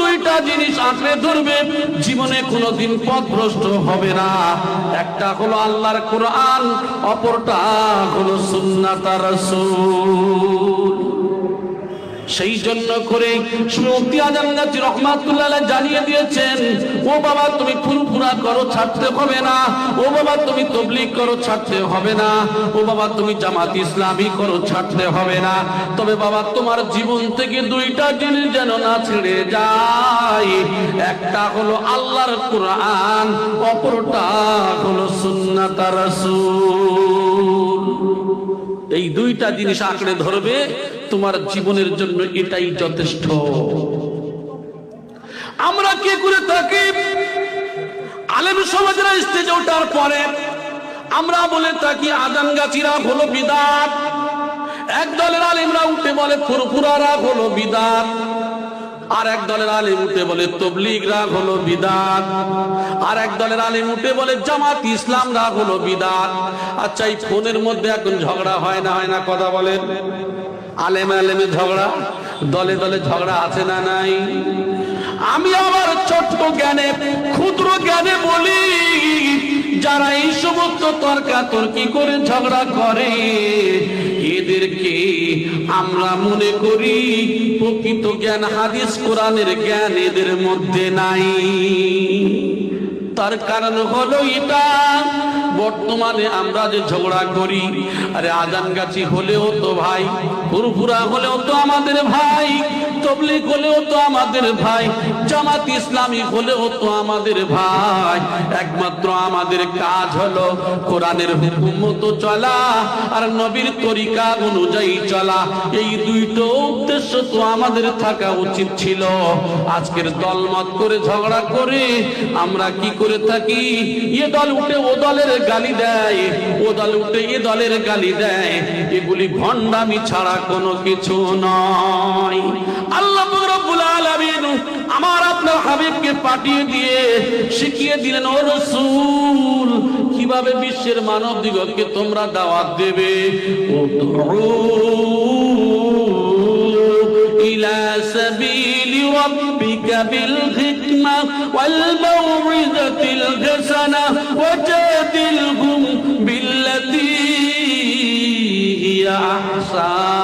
দুইটা জিনিস আঁকড়ে ধরবে, জীবনে কোনোদিন পথভ্রষ্ট হবে না। একটা হলো আল্লাহর কোরআন, অপরটা হলো সুন্নাতার রাসূল। সেই জন্য করে মুফতি আজম গাছি রহমাতুল্লাহ জানিয়ে দিয়েছেন, ও বাবা, তুমি ফুরফুরা করো, ছাড়তে হবে না। ও বাবা, তুমি তবলিগ করো, ছাড়তে হবে না। ও বাবা, তুমি জামাত ইসলামী করো, ছাড়তে হবে না। তবে বাবা, তোমার জীবন থেকে দুইটা জিনিস যেন না ছেড়ে যায়। একটা হলো আল্লাহর কোরআন, অপরটা হলো সুন্নাতার রাসূল। এই দুইটা জিনিস আঁকড়ে ধরবে, তোমার জীবনের জন্য এটাই যথেষ্ট। আমরা কি করে থাকি? আলেম সমাজরা স্টেজে ওঠার পরে আমরা বলে থাকি আদান গাছিরা হলো বিদাত। এক দলের আলেমরা উঠে বলে ফুরফুরারা হলো বিদাত। আর এক দলের আলিম উঠে বলে, তবলিগ রাগ হলো বিদাত। আর এক দলের আলিম উঠে বলে, জামাত ইসলাম রাগ হলো বিদাত। আচ্ছা এই ফোনের মধ্যে এখন ঝগড়া হয় না হয় না, কথা বলেন। আলেম আলেমে ঝগড়া, দলে দলে ঝগড়া আছে না নাই? আমি আবার ছোট্ট জ্ঞানে, ক্ষুদ্র জ্ঞানে বলি যারা এই সমস্ত তর্কাতর্কি করে ঝগড়া করে, এদেরকে আমরা মনে করি প্রকৃত জ্ঞান, হাদিস, কোরআনের জ্ঞান এদের মধ্যে নাই। তার কারণ হলো এটা, বর্তমানে আমরা যে ঝগড়া করি, আরে আজান গাছি হলেও তো ভাই ফুরফুরা হলেও তো আমাদের ভাই তবলিগ হলেও তো আমাদের ভাই, জামাত ইসলামী হলেও তো আমাদের ভাই। একমাত্র আমাদের কাজ হলো কোরআনের হুকুম মতো চলা আর নবীর তরিকা অনুযায়ী চলা। এই দুইটো উদ্দেশ্য তো আমাদের থাকা উচিত ছিল। আজকের করে ঝগড়া করে আমরা কি করে থাকি? এ দল উঠে ও দলের গালি দেয়, ও দল উঠে এ দলের গালি দেয়। এগুলি ভণ্ডামি ছাড়া কোনো কিছু নয়। আমার আপনার হাবিবকে পাঠিয়ে দিয়ে শিখিয়ে দিলেন ও রাসূল কিভাবে বিশ্বের মানব দিগকে তোমরা দাওয়াত দেবে ও إلى سبيل ربك بالحكمة والموعظة الحسنة وجادلهم بالتي هي أحسن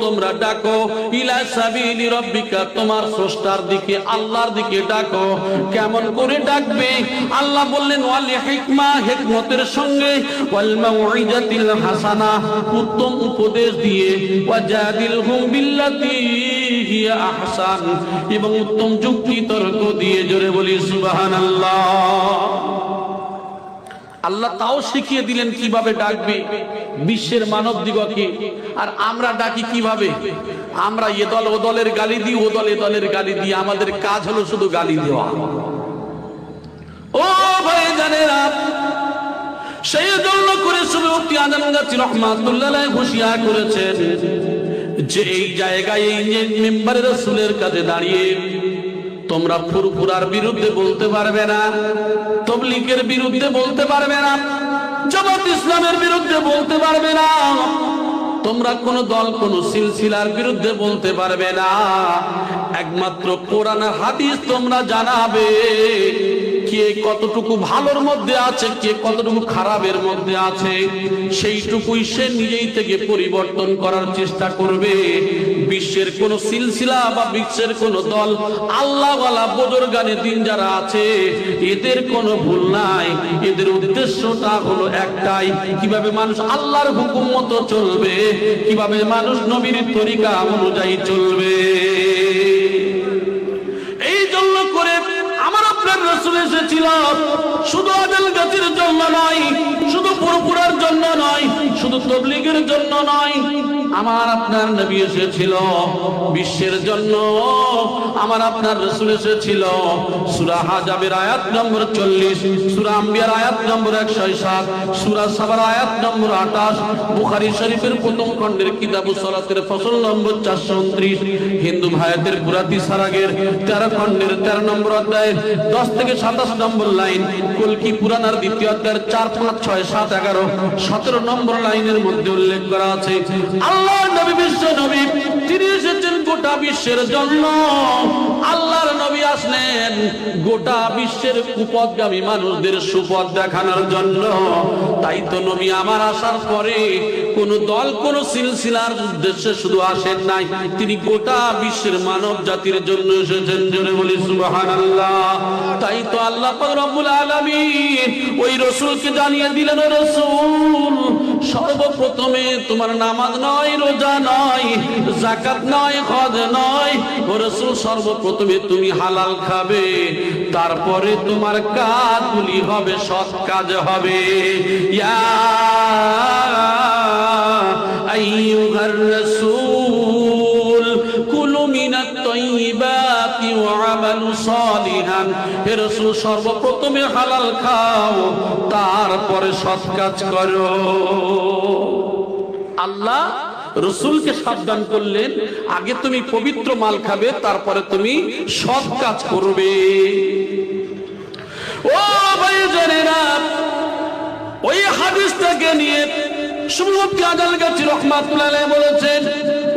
তোমরা ডাকো। ইলা সাবিলি রব্বিকা, তোমার স্রষ্টার দিকে, আল্লাহর দিকে ডাকো। কেমন করে ডাকবে? আল্লাহ বললেন, ওয়ালি হিকমা, হিকমতের সঙ্গে। ওয়াল মাউইজাতিল হাসানা, উত্তম উপদেশ দিয়ে। বিল্লাতি হিয়া আহসান। এবং উত্তম যুক্তি তর্ক দিয়ে জোরে বলি, সুবহানাল্লাহ। আল্লাহ তাও শিখিয়ে দিলেন কীভাবে ডাকবে, বিশ্বের মানব দিগকে। আর আমরা ডাকি কীভাবে? আমরা এ দল, ও দলের গালি দিই, ও দল, এ দলের গালি দিই। আমাদের কাজ হলো শুধু গালি দেওয়া। ও ভাই জানেরা, সেই জন্য করে শুধু আজম গাছি রহমাতুল্লাহ ঘোষিয়া করেছেন যে এই জায়গায় এই মেম্বারের রসুলের কাছে দাঁড়িয়ে তোমরা ফুরফুরার বিরুদ্ধে বলতে পারবে না তবলিকের বিরুদ্ধে বলতে পারবে না, জামাত ইসলামের বিরুদ্ধে বলতে পারবে না, তোমরা কোন দল, কোন সিলসিলার বিরুদ্ধে বলতে পারবে না। একমাত্র কোরআন হাদিস তোমরা জানাবে। কে কতটুকু ভালোর মধ্যে আছে, কে কতটুকু খারাপের মধ্যে আছে, সেইটুকুই সে নিজেই থেকে পরিবর্তন করার চেষ্টা করবে। বিশ্বের কোন সিলসিলা বা বিশ্বের কোন দল, আল্লাহওয়ালা গানে দিন যারা আছে, এদের কোনো ভুল নাই। এদের উদ্দেশ্যটা হলো একটাই, কীভাবে মানুষ আল্লাহর হুকুম মতো চলবে, কীভাবে মানুষ নবীর তরিকা অনুযায়ী চলবে। রসুল এসেছিল। শুধু আদেল গাছের জন্য নয়, শুধু পুরপুরার জন্য নয়, শুধু তবলিগের জন্য নয়। আমার আপনার নবী এসেছিল বিশ্বের জন্য। আমার আপনার রসুল এসেছিল। সুরা হাজাবের আয়াত নম্বর চল্লিশ, সুরা আম্বিয়ার আয়াত নম্বর একশো সাত, সুরা সাবার আয়াত নম্বর আঠাশ, বুখারি শরীফের প্রথম খণ্ডের কিতাবু সলাতের ফসল নম্বর চারশো উনত্রিশ, হিন্দু ভায়াতের বুরাতি সারাগের তেরো খণ্ডের তেরো নম্বর অধ্যায়ের দশ থেকে সাতাশ নম্বর লাইন, কলকি পুরানার দ্বিতীয় অধ্যায়ের চার পাঁচ ছয় সাত এগারো, সতেরো নম্বর লাইনের মধ্যে উল্লেখ করা আছে আল্লাহ নবী বিশ্ব নবী, তিনি এসেছেন গোটা বিশ্বের জন্য। আল্লাহর নবী আসলেন। গোটা বিশ্বের কুপদগামী মানুষদের সুপথ দেখানোর জন্য। তাই তো নবী আমার আসার পরে কোন দল, কোন সিলসিলার উদ্দেশ্যে শুধু আসেন নাই। তিনি গোটা বিশ্বের মানব জাতির জন্য এসেছেন জোরে বলি, সুবহানাল্লাহ। তাই তো আল্লাহ রব্বুল আলামিন ওই রসুলকে জানিয়ে দিলেন রসুল, সর্বপ্রথমে তোমার নামাজ নয়, রোজা নয় জাকাত নয়, হজ নয়। ও রসুল, সর্বপ্রথমে তুমি হালাল খাবে, তারপরে তোমার কাজগুলি হবে, সৎ কাজ হবে। সর্বপ্রথমে হালাল খাও, তারপরে সৎ কাজ করো। আল্লাহ রসুলকে সাবধান করলেন আগে তুমি পবিত্র মাল খাবে, তারপরে তুমি সৎ কাজ করবে। ও ভাই জানেরা ওই হাদিসটাকে নিয়ে সুমুখ কাজাল গাছি রহমাতুল্লাহ বলেছেন,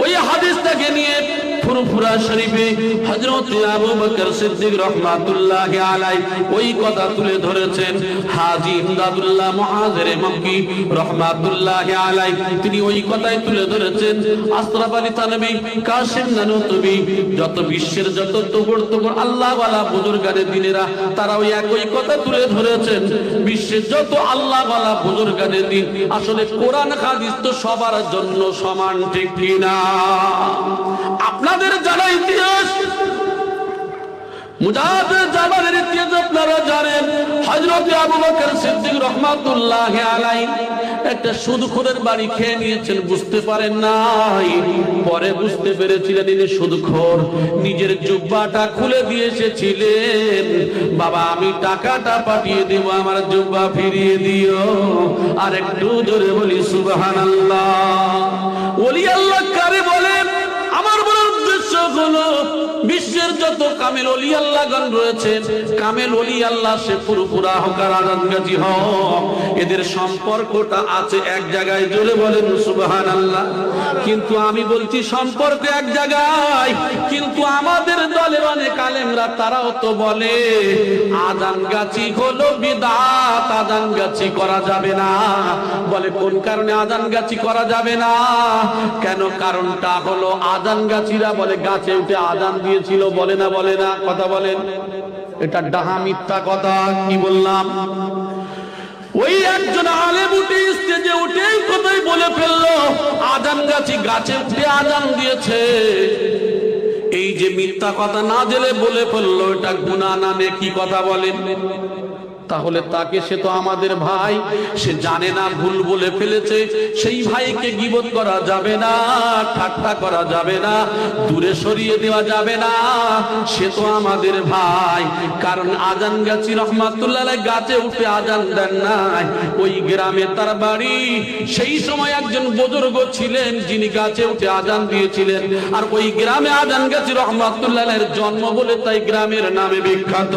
ওই হাদিসটাকে নিয়ে ফুরফুরা শরীফে হযরত আবু বকর সিদ্দিক রাহমাতুল্লাহ আলাই ওই কথা তুলে ধরেছেন। হাজী ইমদাদুল্লাহ মুহাজির মক্কি রাহমাতুল্লাহ আলাই তিনি ওই কথাই তুলে ধরেছেন, আশরাফ আলী তানবী, কাশিম নানুতবি যত বিশ্বের যত তোবড় তোবড় আল্লাহ ওয়ালা বুজুর্গানের দিনেরা তারা ওই একই কথা তুলে ধরেছেন, বিশ্বের যত আল্লাহ ওয়ালা বুজুর্গানের দিন, আসলে কোরআন হাদিস তো সবার জন্য সমান, ঠিক কিনা? আপনাদের যারা ইতিহাস মুজাহিদ জামানের ইতিহাস আপনারা জানেন, হযরত আবু বকর সিদ্দিক রাহমাতুল্লাহি আলাইহি একটা সুদখোরের বাড়ি খেয়ে নিয়েছেন, বুঝতে পারেন নাই। পরে বুঝতে পেরেছিলেন ইনি সুদখোর। নিজের জুব্বাটা খুলে দিয়ে এসেছিলেন, বাবা, আমি টাকাটা পাঠিয়ে দেব, আমার জুব্বা ফিরিয়ে দিও। আর একটু জোরে বলি, সুবহানাল্লাহ। ওলি আল্লাহ হলো বিশ্বের যত কামেল অলি আল্লাহগণ কামেল অলি আল্লাহ সে হকার এদের সম্পর্কটা আছে এক জায়গায়, জোরে বলেন কিন্তু আমি বলছি সম্পর্ক এক জায়গায়, কিন্তু আমাদের আলেমরা তারাও তো বলে আজান গাছি হলো বিদাত আজান গাছি করা যাবে না। বলে, কোন কারণে আজান গাছি করা যাবে না? কেন কারণটা হলো আজান গাছিরা বলে, গাছে উঠে আজান দিয়েছিল, বলে না বলে না, কথা বলেন। এটা ডাহা মিথ্যা কথা, কি বললাম? ওই একজন আলেম উঠে স্টেজে উঠে কথাই বলে ফেলল আজান গাছি গাছে উঠে আজান দিয়েছে। এই যে মিথ্যা কথা না জেলে বলে ফেলল এটা গুণা নামে কি কথা বলেন তাহলে তাকে সে তো আমাদের ভাই। সে জানে না ভুল বলে ফেলেছে। সেই ভাইকে গিবত করা যাবে না, ঠাট্টা করা যাবে না, দূরে সরিয়ে দেওয়া যাবে না। সে তো আমাদের ভাই। কারণ আজান গাছি রহমাতুল্লাহ গাছে উঠে আজান দেন নাই। ওই গ্রামে তার বাড়ি। সেই সময় একজন বুজুর্গ ছিলেন, যিনি গাছে উঠে আজান দিয়েছিলেন। আর ওই গ্রামে আজান গাছি রহমাতুল্লাহ জন্ম বলে তাই গ্রামের নামে বিখ্যাত।